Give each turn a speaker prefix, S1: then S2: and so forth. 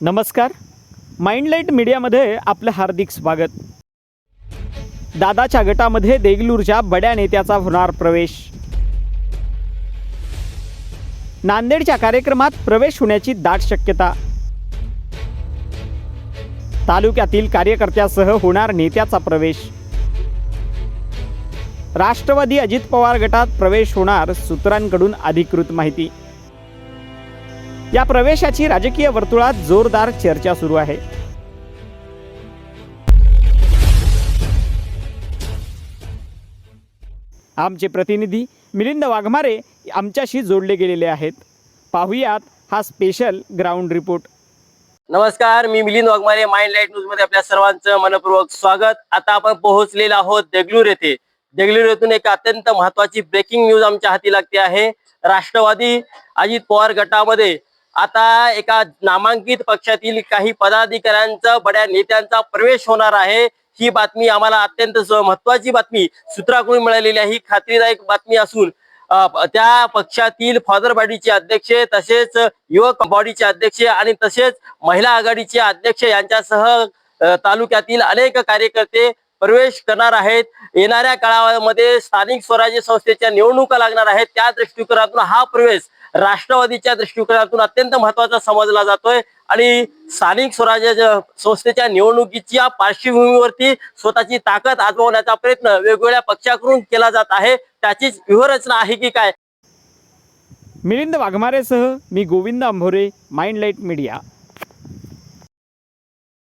S1: नमस्कार. माइंडलाईट मीडियामध्ये आपलं हार्दिक स्वागत. दादाच्या गटामध्ये देगलूरच्या बड्या नेत्याचा होणार प्रवेश. नांदेडच्या कार्यक्रमात प्रवेश होण्याची दाट शक्यता. तालुक्यातील कार्यकर्त्यासह होणार नेत्याचा प्रवेश. राष्ट्रवादी अजित पवार गटात प्रवेश होणार सूत्रांकडून अधिकृत माहिती. या प्रवेशाची राजकीय वर्तुळात जोरदार चर्चा सुरू आहे. आमचे प्रतिनिधी मिलिंद वाघमारे आमच्याशी जोडले गेलेले आहेत. पाहुयात हा स्पेशल ग्राउंड रिपोर्ट
S2: नमस्कार मी मिलिंद वाघमारे माइंड लाइट न्यूजमध्ये आपल्या सर्वांचं मनपूर्वक स्वागत. आता आपण पोहोचलेलो आहोत देगलूर येथे. देगलूर येथून एक अत्यंत महत्वाची ब्रेकिंग न्यूज आमच्या हाती लागते आहे. राष्ट्रवादी अजित पवार गटामध्ये आता एका नामांकित पक्षातील काही पदाधिकाऱ्यांचा बड्या नेत्यांचा प्रवेश होणार आहे. ही बातमी आम्हाला अत्यंत महत्वाची बातमी सूत्राकडून मिळालेली आहे. ही खात्रीदायक बातमी असून त्या पक्षातील फादर बॉडीचे अध्यक्ष तसेच युवक बॉडीचे अध्यक्ष आणि तसेच महिला आघाडीचे अध्यक्ष यांच्यासह तालुक्यातील अनेक कार्यकर्ते प्रवेश करणार आहेत. येणाऱ्या काळामध्ये स्थानिक स्वराज्य संस्थेच्या निवडणुका लागणार आहेत. त्या दृष्टिकोनातून हा प्रवेश राष्ट्रवादीच्या दृष्टिकोनातून अत्यंत महत्त्वाचा समजला जातोय. आणि स्थानिक स्वराज्य संस्थेच्या निवडणुकीच्या पार्श्वभूमीवरती स्वतःची ताकद आजमावण्याचा प्रयत्न वेगवेगळ्या पक्षाकडून केला जात आहे. त्याचीच व्यूहरचना आहे की काय?
S1: मिलिंद वाघमारेसह मी Govind Ambhore mind light media.